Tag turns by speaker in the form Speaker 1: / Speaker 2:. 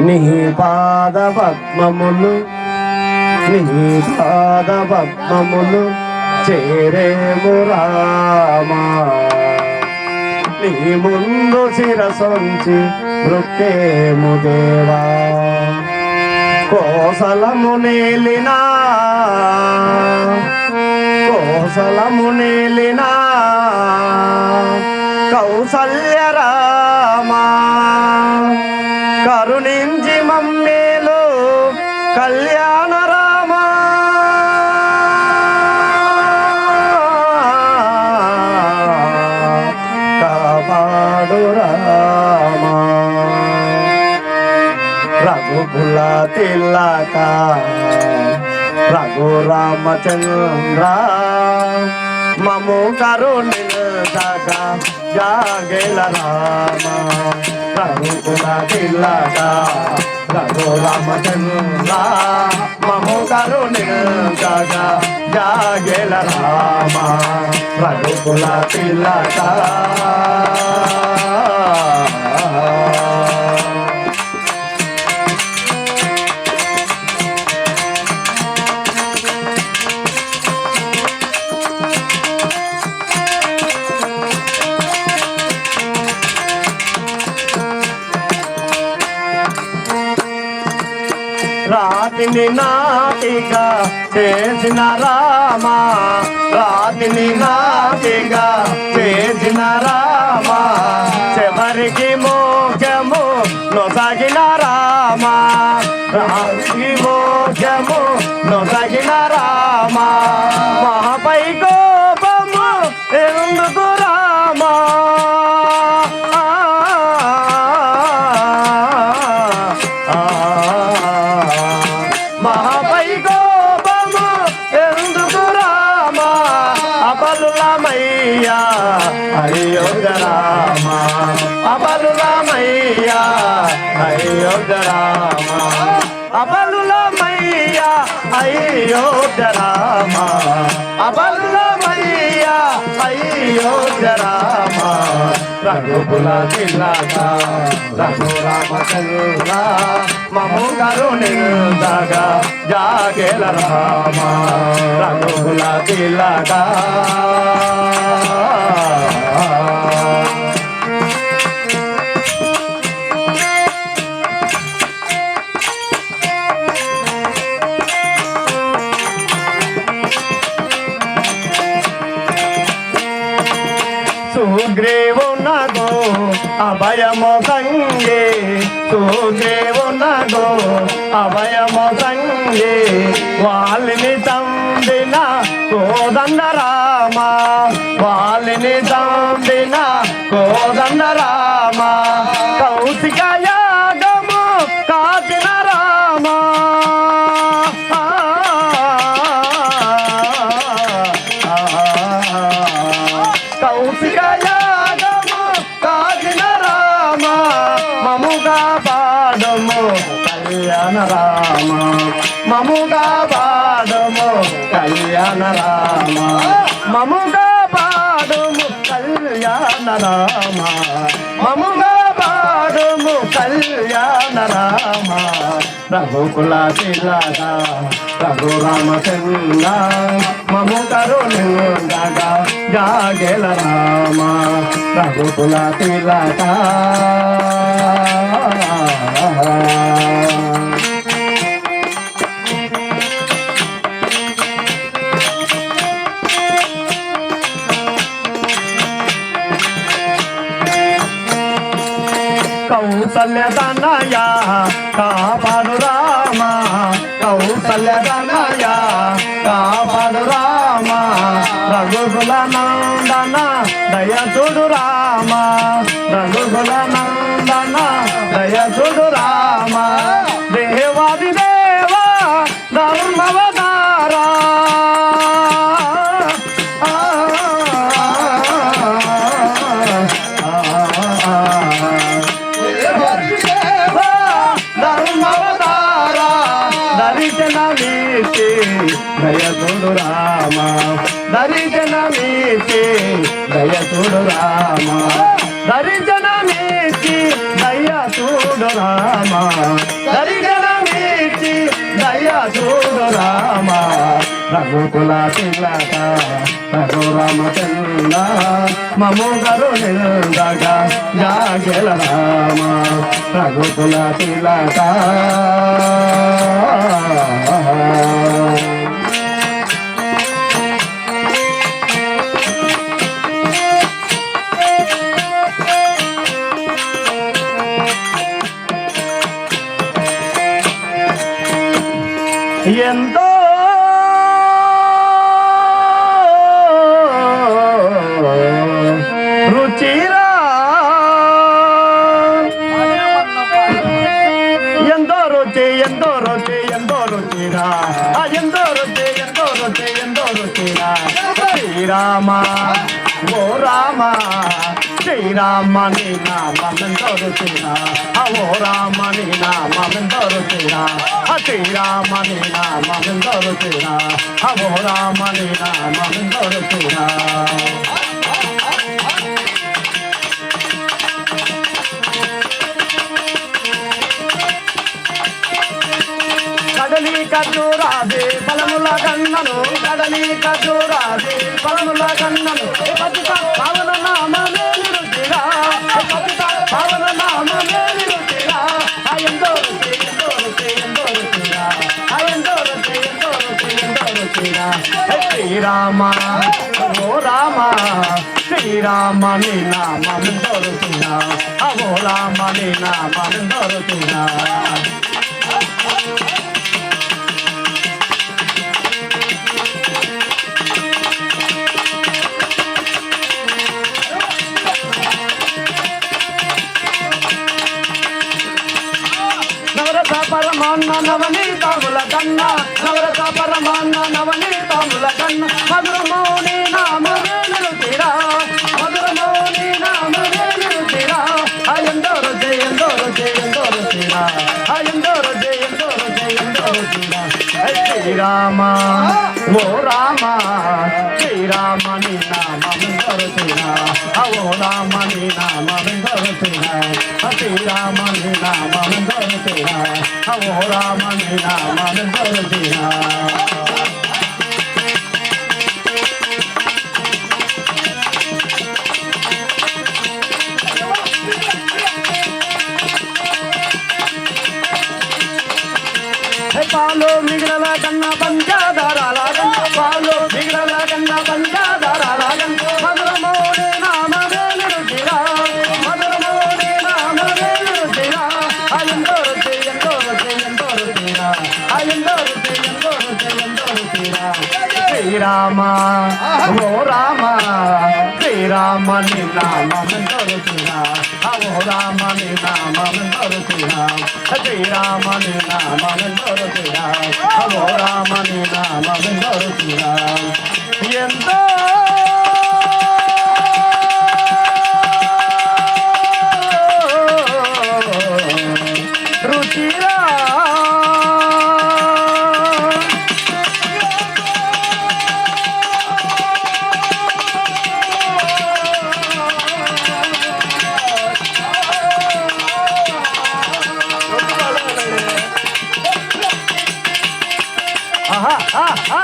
Speaker 1: నీ పాద పద్మములు నీ పాద పద్మములు చేరేము రామా. నీ ముందు శిరసొంచి వృత్తే దేవా. కోసలము నేలినా కోసలము నేలినా కౌసల్య రఘుకుల రఘు రామచంద్ర మము కరుణించక జాగేల రామ. రఘుకుల తిలక. రఘు రామచంద్ర మము కరుణించక జాగేల రామ. రఘుకుల తిలక. రాతిని నాటిగా చేసిన రామా రాతిని నాటిగా చేసిన రామా. చివరికి మోక్షము నొసగిన రామా రాతికి మోక్షము నొసగిన రామా. మహాపై గో అయోగ రామ అబలులమయ్యా అయోగ రామ రఘుకుల తిలక రఘు రామచంద్ర మము కరుణిందగా జాగేల రామ. రఘుకుల తిలక. సుగ్రీవునగో అభయము సంగే. సుగ్రీవునగో అభయము సంగే. వాళ్ళని తంబిన కోదండ రామ వాళ్ళని తంబిన కోదండ రామ కౌశికయా కళ్యాణ రామ. మముగా పాడము కళ్యాణ రామ. మముగా పాడము కళ్యాణ రామ. మముగా పాడము కళ్యాణ రామ. రఘుకుల తిలక రఘు రామచంద్ర మము కరుణిందగా జాగెల రామ. రఘుకుల తిలక కౌసల్యదనయా కాపాడు రామ కౌసల్యదనయా కాపాడు రామ రఘుకుల నందన దయచుడు రామ రఘుకుల నందన దయచుడు రామ దయతుడు రామ దర్శన మీతే దయతుడు రామ. దర్శన మీతి దయ రామ దరిజన మీచి దయ రామ. రఘుకుల తిలక రఘురామ చంద్ర మము గరు నిందగా జాగల రామ. రఘుకుల తిలక ఎంతో రుచిరా. ఎంతో రుచి ఎంతో రుచి ఎంతో రుచిరా. ఆ ఎంతో రుచి ఎంతో రుచి ఎంతో రుచిరా. శ్రీరామ ఓ రామ. శ్రీరామ నీ నామెంతో రుచిరా ఓ రామని నామం నామెంతో రుచిరా ఆ శ్రీరామ నీ ఓ రామని నామం నామెంతో రుచిరా కడలి కజూరాది బలముల గన్నను కడలి కజూరాది బలముల గన్నను ఏ పతిత పావన నామమే శ్రీరామ ఓ రామ శ్రీరామ నీ నామెందో రుచిరా రామ నీ పరమాన్న నవనీతముల కన్న నవరత పరమాన్న నవనీతముల కన్న మధురమౌని మౌని నామమే నిరుతిరా మధుర మౌని నిరుతిరా అయందోరు జయందోరు జయందోరు తిరా శ్రీరామ ఓ రామ శ్రీరామ నీ నామెందోరు తీరా ఓ రామ నీ నామెందోరు తీరా శ్రీరామ నీ నామెందోరు తీరా ఓ రామ నీ నామెందోరు తీరా శ్రీరామ ఓ రామ శ్రీరామ నీ నామెంతో ఓ రామ నీ నామెంతో రుచిరా శ్రీరామ నీ నామెంతో ఓ రామ నీ నామెంతో రుచిరా ఎంతో రుచిరా ஆஹா ஆஹா.